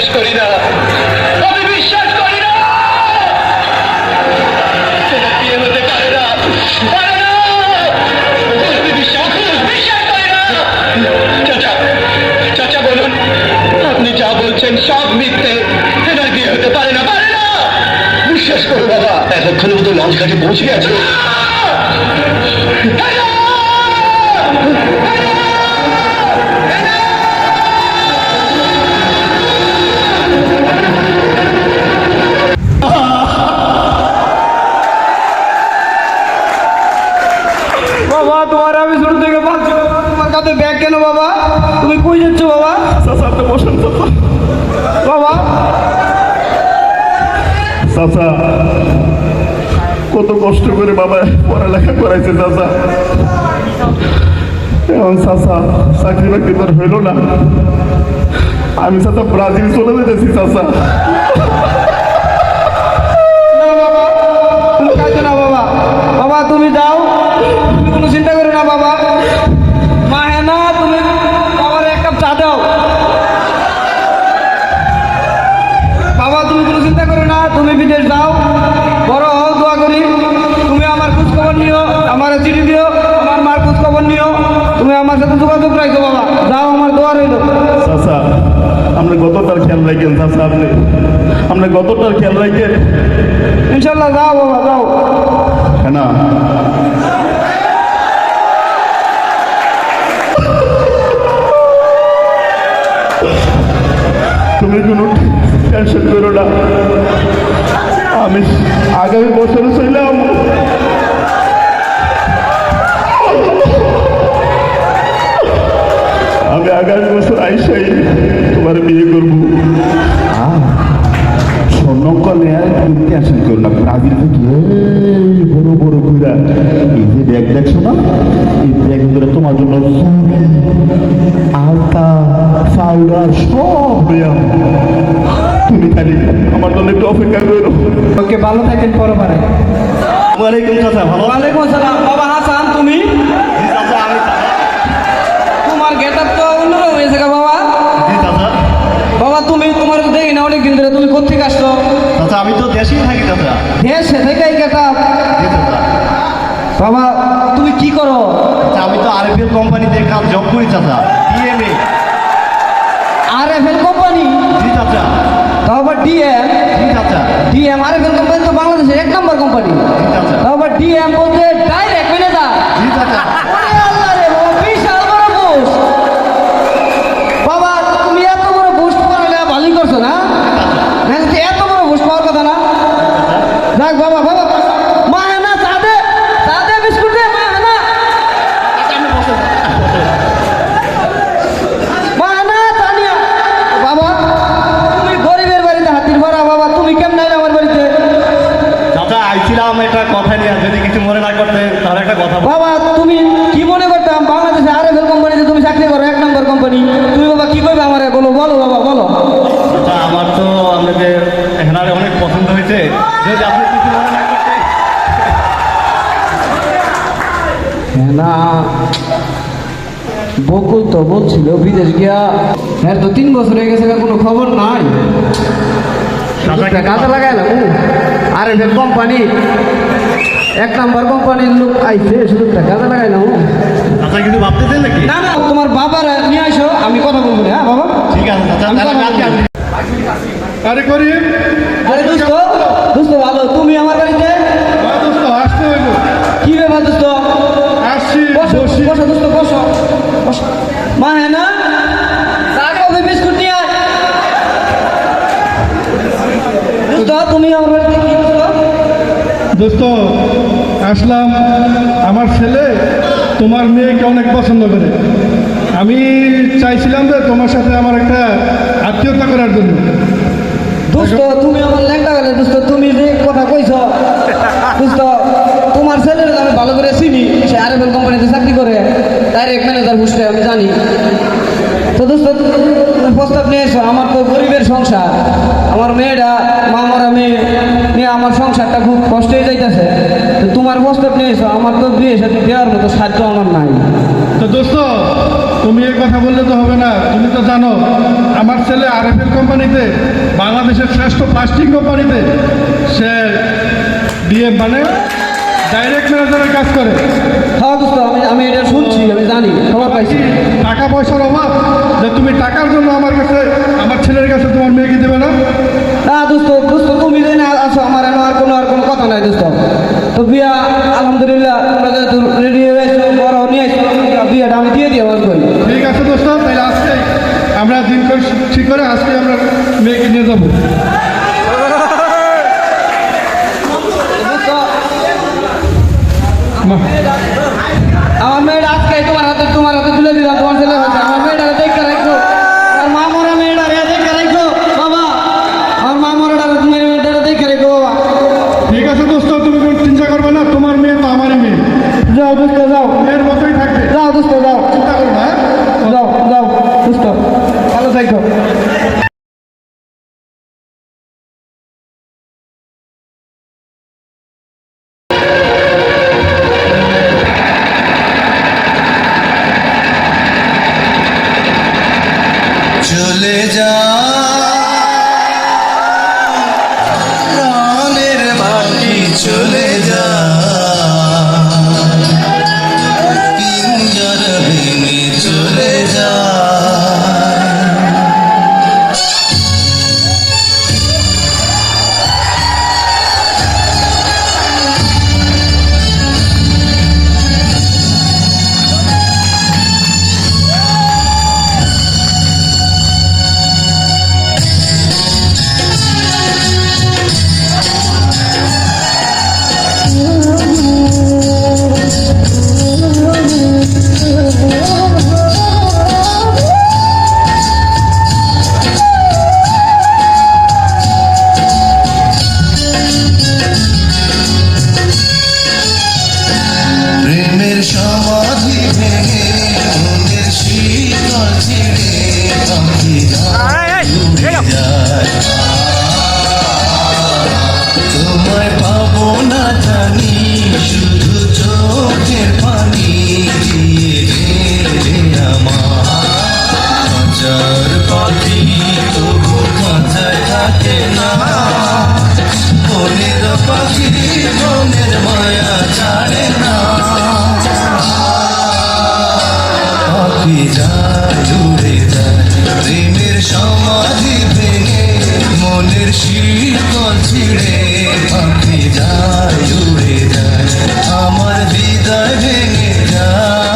বিশ্বাস করি না। আমি বিশ্বাস করি না। চাচা বলুন, আপনি যা বলছেন সব মিথ্যে। হেলার বিয়ে হতে পারে না? পারে না। বিশ্বাস করো বাবা। এতক্ষণের মতো লঞ্চ ঘাটে পৌঁছে গেছে। কাছে ব্যাগ কেন বাবা? তুমি কই যাচ্ছ বাবা? চাচা আপনি বসেন বাবা। চাচা কত কষ্ট করে বাবা পড়ালেখা করাইছে চাচা। এখন চাচা চাকরি বাকরি তোর হইল না। আমি চাচা ব্রাজিল চলে যেতেছি চাচা। চা দাও। বাবা তুমি কোনো চিন্তা করো না তুমি বিদেশ যাও। বড় হও দোয়া করি। তুমি আমার খোঁজ খবর নিও আমার চিঠি দিও আমার মার খোঁজ খবর নিও। তুমি আমার সাথে যোগাযোগ রাখো বাবা। যাও আমার দোয়া রইল। চাচা আপনি গতটার খেয়াল রাখেন চাচা আপনি। আপনি গতটার খেয়াল রাখেন। ইনশাল্লাহ যাও বাবা যাও। না না আমি আগামী বছর ছিলাম আমি আগামী বছর আইসাই তোমার বিয়ে করব। স্বর্ণকলে তুমি টেনশন করো না। ব্রাজিল থেকে বড় বড় ঘুরা। এই যে ব্যাগ দেখছ না? এই ব্যাগগুলো তোমার জন্য আলতা তুমি খালি আমার জন্য একটু অপেক্ষা করো। ওকে ভালো থাকেন পরবারে ওয়ালাইকুম চাচা ভালো ওয়ালাইকুম আসসালাম। বাবা হাসান তুমি? তোমার গেটআপ তো অন্যরকম হয়েছে গা বাবা। বাবা তুমি তোমার দেখি না অনেক দিন ধরে তুমি কোথেকে আসলো? চাচা আমি তো দেশেই থাকি চাচা। দেশে থেকে এই গেটআপ বাবা তুমি কি করো? আমি তো আরএফএল কোম্পানিতে কাজ জব করি চাচা DMA R F L company জি চাচা তাও আবার ডিএম ডিএম আর কোম্পানি তো বাংলাদেশের এক নম্বর কোম্পানি বলো বলো বাবা বলো। আমার তো আপনাদের হেনারে অনেক পছন্দ হয়েছে। যদি আপনি কিছু মনে না বকুল তো বলছিল বিদেশ গিয়া হ্যাঁ তো তিন বছর হয়ে গেছে কোনো খবর নাই। কাজে লাগায় না আর এফ কোম্পানি এক নাম্বার কোম্পানির লোক আইছে শুধু কাজে লাগায় না। চাচা কিছু ভাবতেছেন নাকি? না না তোমার বাবার নিয়ে আসো আমি কথা বলব হ্যাঁ বাবা? ঠিক আছে চাচা আমি কালকে আসি। আরে করি আরে দোস্ত দোস্ত। ভালো তুমি আমার বাড়িতে? দোস্ত আসতে হইব। কি ব্যাপার দোস্ত? আসছি বসো বসো। দোস্ত বসো বসো। মা হ্যাঁ না? তুমি আমার বাড়িতে কি দোস্ত আসলাম, আমার ছেলে তোমার মেয়েকে অনেক পছন্দ করে। আমি চাইছিলাম যে তোমার সাথে আমার একটা আত্মীয়তা করার জন্য। দোস্ত তুমি আমার ল্যাংটা গেলে দোস্ত তুমি যে কথা কইছ দোস্ত তোমার ছেলের আমি ভালো করে চিনি, সে আর কোম্পানিতে চাকরি করে ডাইরেক্ট ম্যানেজার বুঝতে আমি জানি। প্রস্তাব নিয়ে এসো, আমার তো গরিবের সংসার। আমার মেয়েটা মা মরা মেয়ে, নিয়ে আমার সংসারটা খুব কষ্ট হয়ে যাইতেছে। তো তোমার প্রস্তাব নিয়ে এসো, আমার তো বিয়ে সাথে দেওয়ার মতো সাহায্য আমার নাই। তো দোস্ত, তুমি এই কথা বললে তো হবে না, তুমি তো জানো, আমার ছেলে আরএফএল কোম্পানিতে, বাংলাদেশের শ্রেষ্ঠ প্লাস্টিক কোম্পানিতে, সে দিয়ে মানে ডাইরেক্ট ম্যানেজারের কাজ করে। হ্যাঁ দোস্ত আমি আমি এটা শুনছি আমি জানি খবর পাইছি। টাকা পয়সার অভাব যে তুমি টাকার জন্য আমার কাছে আমার ছেলের কাছে তোমার মেয়েকে দেবে না? না দোস্ত দোস্ত তুমি যে না আছো আমার আর কোনো আর কোনো কথা নাই দোস্ত। তো বিয়া আলহামদুলিল্লাহ তোমরা যেহেতু রেডি হয়ে এসো বড় নিয়ে এসো বিয়াটা আমি দিয়ে দিই আমার ঠিক আছে দোস্ত তাহলে আজকে আমরা দিন করে ঠিক করে আজকে আমরা মেয়েকে নিয়ে যাব দোস্ত মা- আমার মেয়েটা আজকে তোমার হাতে তোমার হাতে তুলে দিলাম তোমার ছেলে হাতে। প্রেমের সমাধি ভেঙে মনের শিকল ছিঁড়ে পাখি যায় উড়ে যায় আমার বিদায় ভেঙে যায়।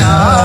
চায়